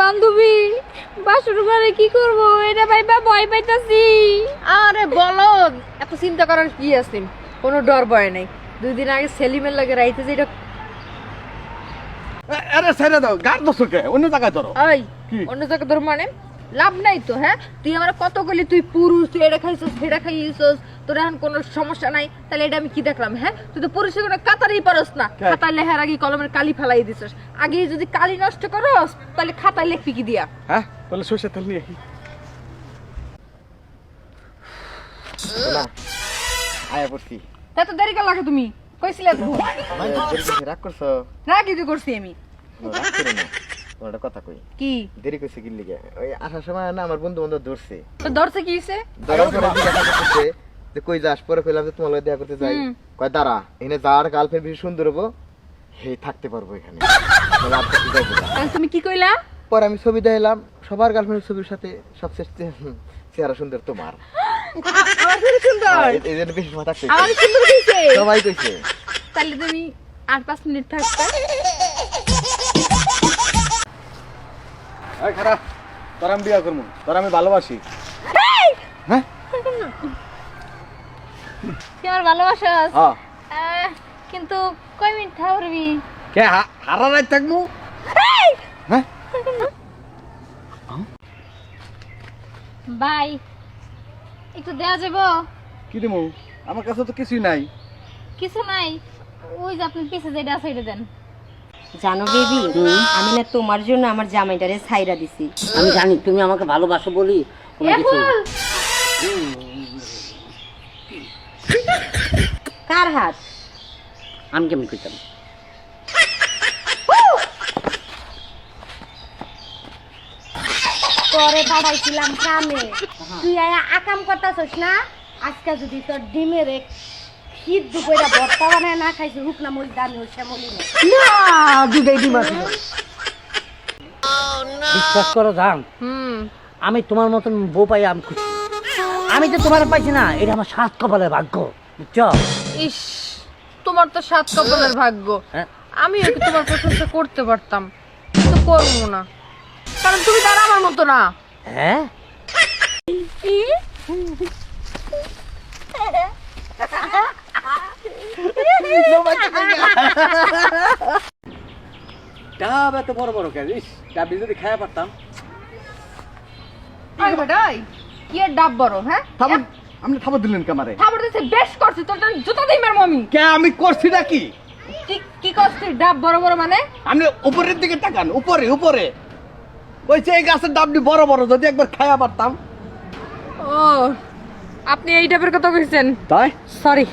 বান্ধবী বাসুর ঘরে কি করব? এটা ভাইবা ভয় পাইতাছি। আরে বলো এত চিন্তা করার কি আছে? কোনো ডর ভয় নাই। দুই দিন আগে সেলিমের লাগে রাইতে এটা আরে ছেড়ে দাও গার দোষো অন্য জায়গায় ধরো। ওই অন্য জায়গায় ধরো মানে? লাভ নাই তো হ্যাঁ? তুই আমার কত গলি তুই পুরুষ তুই এটা খাইছস সেটা খাইছস তোর এখন কোনো সমস্যা নাই তাহলে এটা আমি কি দেখলাম হ্যাঁ? তুই তো পুরুষের কোনো কাতারই পারস না কে? খাতায় লেখার আগে কলমের কালি ফেলাই দিছস। আগে যদি কালি নষ্ট করস তাহলে খাতায় লিখবি কি দিয়া। হ্যাঁ? তাহলে সর্ষের তেল নিয়ে আয়া। পড়ছি। তা তো দেরি তুমি? কইছিলে রাগ করছ? না কিছু করছি আমি। রাগ তোমার একটা কথা কই। কি? দেরি করছে কি? লিগে ওই আসার সময় না আমার বন্ধু বান্ধব ধরছে। তো ধরছে কি হইছে? ধরার পরে জিজ্ঞাসা করতেছে যে কই যাস? পরে কইলাম যে তোমার লগে দেখা করতে যাই। কয় দাঁড়া এখানে যার গার্লফ্রেন্ড বেশি সুন্দর হব হে থাকতে পারব এখানে। তুমি কি কইলা? পরে আমি ছবি দেখালাম সবার গার্লফ্রেন্ডের ছবির সাথে সবচেয়ে চেহারা সুন্দর তোমার। আমার খুব সুন্দর? এই- এই জন্য বেশি সময় আমার সুন্দর হইছে? সবাই কইছে। তাহলে তুমি আট পাঁচ মিনিট থাকতে। খারাপ তোর আমি বিয়া করব তোর আমি ভালোবাসি। হ্যাঁ? তুই আমার ভালোবাসাস? হ্যাঁ। কিন্তু কয় মিনিট থাকবি? কে হারা রাত থাকব হ্যাঁ? বাই একটু দেয়া যাব কি দেবো আমার কাছে তো কিছুই নাই। কিছু নাই। ওই যে আপনি পিছে যেটা আছে এটা দেন। জানো বেবি? আমি না তোমার জন্য আমার জামাইটারে ছাইরা দিছি। আমি জানি তুমি আমাকে ভালোবাসো বলি কোনো কিছু। কার হাত? আমি কেমন কইতাম? তোরে পাঠাইছিলাম কামে। তুই আয়া আকাম করতাছস না? আজকে যদি তোর ডিমের শীত দুপুরে ভর্তা বানায় না খাইছি হুক না মরি দামি হচ্ছে মলি না। দুটাই ডিম আছে। বিশ্বাস করো জান হুম। আমি তোমার মতন বউ পাই আমি খুশি। আমি তো তোমার পাইছি না এটা আমার সাত কপালের ভাগ্য বুঝছ? ইস তোমার তো সাত কপালের ভাগ্য। হ্যাঁ। আমি একটু তোমার প্রশংসা করতে পারতাম কিন্তু করব না। কারণ তুমি তার আমার মতো না। হ্যাঁ? ডাব এত বড় বড় কেন? ইস ডাব যদি খাইয়া পারতাম। আরে বেটাই কি আর ডাব বড় হ্যাঁ? থাবর আপনি থাবর দিলেন কামারে খাবার দিতে বেশ করছি তোর জুতো দিই মার মমি কে আমি করছি নাকি কি? কি করছিস ডাব বড় বড় মানে? আপনি উপরের দিকে তাকান উপরে উপরে। ওই যে এই গাছের ডাবটি বড় বড় যদি একবার খাইয়া পারতাম। ও আপনি এই ডাবের কথা কইছেন? তাই? সরি